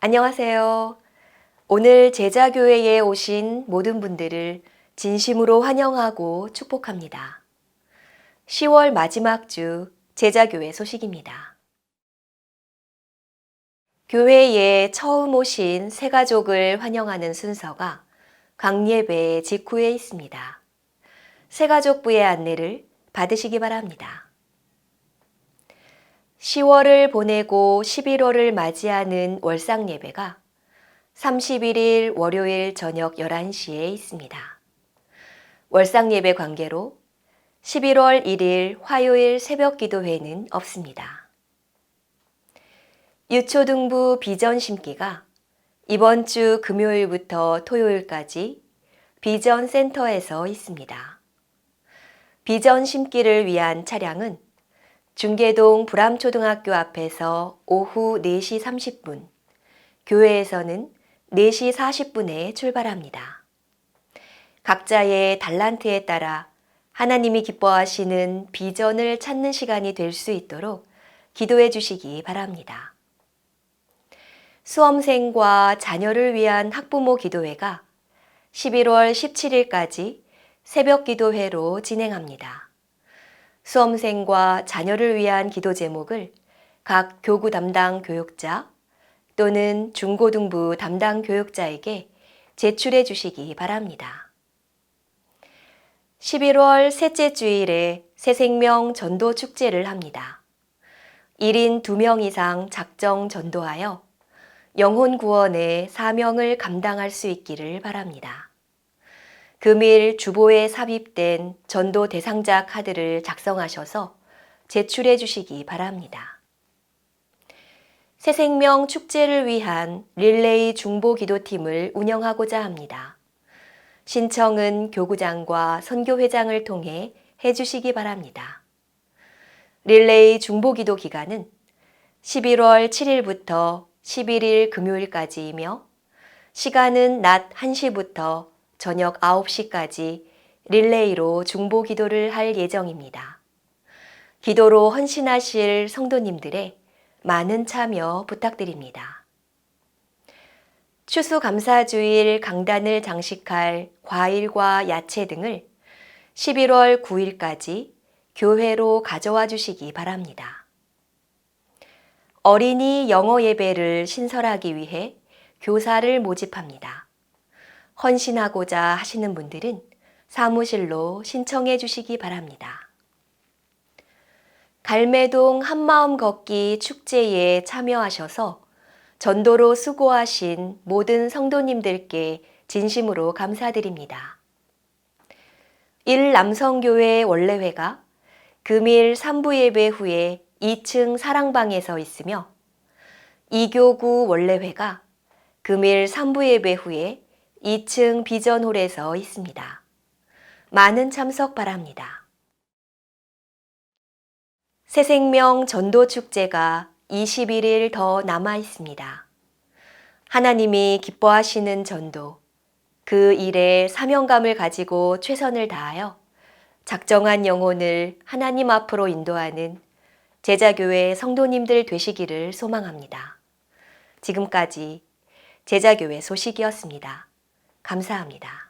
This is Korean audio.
안녕하세요. 오늘 제자교회에 오신 모든 분들을 진심으로 환영하고 축복합니다. 10월 마지막 주 제자교회 소식입니다. 교회에 처음 오신 새 가족을 환영하는 순서가 강예배 직후에 있습니다. 새 가족부의 안내를 받으시기 바랍니다. 10월을 보내고 11월을 맞이하는 월상 예배가 31일 월요일 저녁 11시에 있습니다. 월상 예배 관계로 11월 1일 화요일 새벽 기도회는 없습니다. 유초등부 비전 심기가 이번 주 금요일부터 토요일까지 비전 센터에서 있습니다. 비전 심기를 위한 차량은 중계동 불암초등학교 앞에서 오후 4시 30분, 교회에서는 4시 40분에 출발합니다. 각자의 달란트에 따라 하나님이 기뻐하시는 비전을 찾는 시간이 될 수 있도록 기도해 주시기 바랍니다. 수험생과 자녀를 위한 학부모 기도회가 11월 17일까지 새벽 기도회로 진행합니다. 수험생과 자녀를 위한 기도 제목을 각 교구 담당 교육자 또는 중고등부 담당 교육자에게 제출해 주시기 바랍니다. 11월 셋째 주일에 새생명 전도 축제를 합니다. 1인 2명 이상 작정 전도하여 영혼 구원의 사명을 감당할 수 있기를 바랍니다. 금일 주보에 삽입된 전도 대상자 카드를 작성하셔서 제출해 주시기 바랍니다. 새생명 축제를 위한 릴레이 중보 기도팀을 운영하고자 합니다. 신청은 교구장과 선교회장을 통해 해주시기 바랍니다. 릴레이 중보 기도 기간은 11월 7일부터 11일 금요일까지이며 시간은 낮 1시부터 저녁 9시까지 릴레이로 중보 기도를 할 예정입니다. 기도로 헌신하실 성도님들의 많은 참여 부탁드립니다. 추수감사주일 강단을 장식할 과일과 야채 등을 11월 9일까지 교회로 가져와 주시기 바랍니다. 어린이 영어 예배를 신설하기 위해 교사를 모집합니다. 헌신하고자 하시는 분들은 사무실로 신청해 주시기 바랍니다. 갈매동 한마음 걷기 축제에 참여하셔서 전도로 수고하신 모든 성도님들께 진심으로 감사드립니다. 1 남성교회 원래회가 금일 3부 예배 후에 2층 사랑방에서 있으며 이교구 원래회가 금일 3부 예배 후에 2층 비전홀에서 있습니다. 많은 참석 바랍니다. 새생명 전도 축제가 21일 더 남아 있습니다. 하나님이 기뻐하시는 전도, 그 일에 사명감을 가지고 최선을 다하여 작정한 영혼을 하나님 앞으로 인도하는 제자교회 성도님들 되시기를 소망합니다. 지금까지 제자교회 소식이었습니다. 감사합니다.